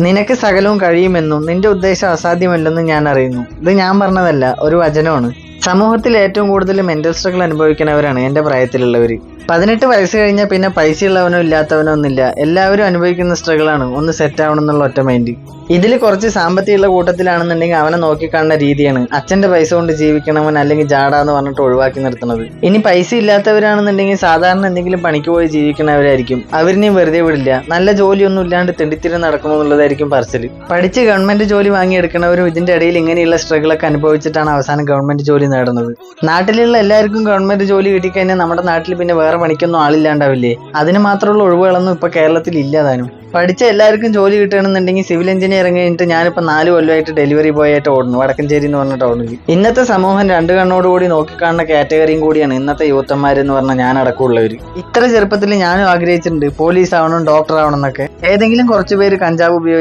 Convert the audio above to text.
നിനക്ക് സകലവും കഴിയുമെന്നും നിന്റെ ഉദ്ദേശം അസാധ്യമല്ലെന്നും ഞാൻ അറിയുന്നു. ഇത് ഞാൻ പറഞ്ഞതല്ല ഒരു വചനമാണ്. സമൂഹത്തിൽ ഏറ്റവും കൂടുതൽ മെന്റൽ സ്ട്രഗിൾ അനുഭവിക്കുന്നവരാണ് എന്റെ പ്രായത്തിലുള്ളവർ പതിനെട്ട് വയസ്സ് കഴിഞ്ഞാൽ പിന്നെ പൈസ ഉള്ളവനോ ഇല്ലാത്തവനോ ഒന്നില്ല എല്ലാവരും അനുഭവിക്കുന്ന സ്ട്രഗിൾ ആണ്. ഒന്ന് സെറ്റ് ആവണം എന്നുള്ള ഒറ്റ മൈൻഡ് ഇതിൽ കുറച്ച് സാമ്പത്തികമുള്ള കൂട്ടത്തിലാണെന്നുണ്ടെങ്കിൽ അവനെ നോക്കിക്കാണുന്ന രീതിയാണ്. അച്ഛന്റെ പൈസ കൊണ്ട് ജീവിക്കണവൻ അല്ലെങ്കിൽ ജാടാന്ന് പറഞ്ഞിട്ട് ഒഴിവാക്കി നിർത്തുന്നത്. ഇനി പൈസ ഇല്ലാത്തവരാണെന്നുണ്ടെങ്കിൽ സാധാരണ എന്തെങ്കിലും പണിക്ക് പോയി ജീവിക്കുന്നവരായിരിക്കും. അവരിനെയും വെറുതെ വിടില്ല. നല്ല ജോലിയൊന്നും ഇല്ലാണ്ട് തെണ്ടിത്തിരി നടക്കണമെന്നുള്ളതായിരിക്കും പറച്ചിൽ പഠിച്ച് ഗവൺമെന്റ് ജോലി വാങ്ങിയെടുക്കുന്നവരും ഇതിന്റെ ഇടയിൽ ഇങ്ങനെയുള്ള സ്ട്രഗിളൊക്കെ അനുഭവിച്ചിട്ടാണ് അവസാനം ഗവൺമെന്റ് ജോലി നേടുന്നത്. നാട്ടിലുള്ള എല്ലാവർക്കും ഗവൺമെന്റ് ജോലി കിട്ടിക്കഴിഞ്ഞാൽ നമ്മുടെ നാട്ടിൽ പിന്നെ വേറെ പണിക്കൊന്നും ആളില്ലാണ്ടാവില്ലേ? അതിന് മാത്രമുള്ള ഒഴിവുകളൊന്നും ഇപ്പൊ കേരളത്തിൽ ഇല്ലാതാനും പഠിച്ച എല്ലാവർക്കും ജോലി കിട്ടണമെന്നുണ്ടെങ്കിൽ സിവിൽ എഞ്ചിനീയർ കഴിഞ്ഞിട്ട് ഞാനിപ്പോൾ നാല് കൊല്ലമായിട്ട് ഡെലിവറി ബോയ് ആയിട്ട് ഓടുന്നു. വടക്കഞ്ചേരി എന്ന് പറഞ്ഞ ടൗണിൽ ഇന്നത്തെ സമൂഹം രണ്ട് കണ്ണോടുകൂടി നോക്കിക്കാണുന്ന കാറ്റഗറിയും കൂടിയാണ് ഇന്നത്തെ യൂത്തന്മാരെന്ന് പറഞ്ഞാൽ ഞാൻ അടക്കമുള്ളവർ ഇത്ര ചെറുപ്പത്തിൽ ഞാനും ആഗ്രഹിച്ചിട്ടുണ്ട് പോലീസ് ആവണം ഡോക്ടർ ആവണം എന്നൊക്കെ. ഏതെങ്കിലും കുറച്ച് പേര് കഞ്ചാവ് ഉപയോഗിച്ച്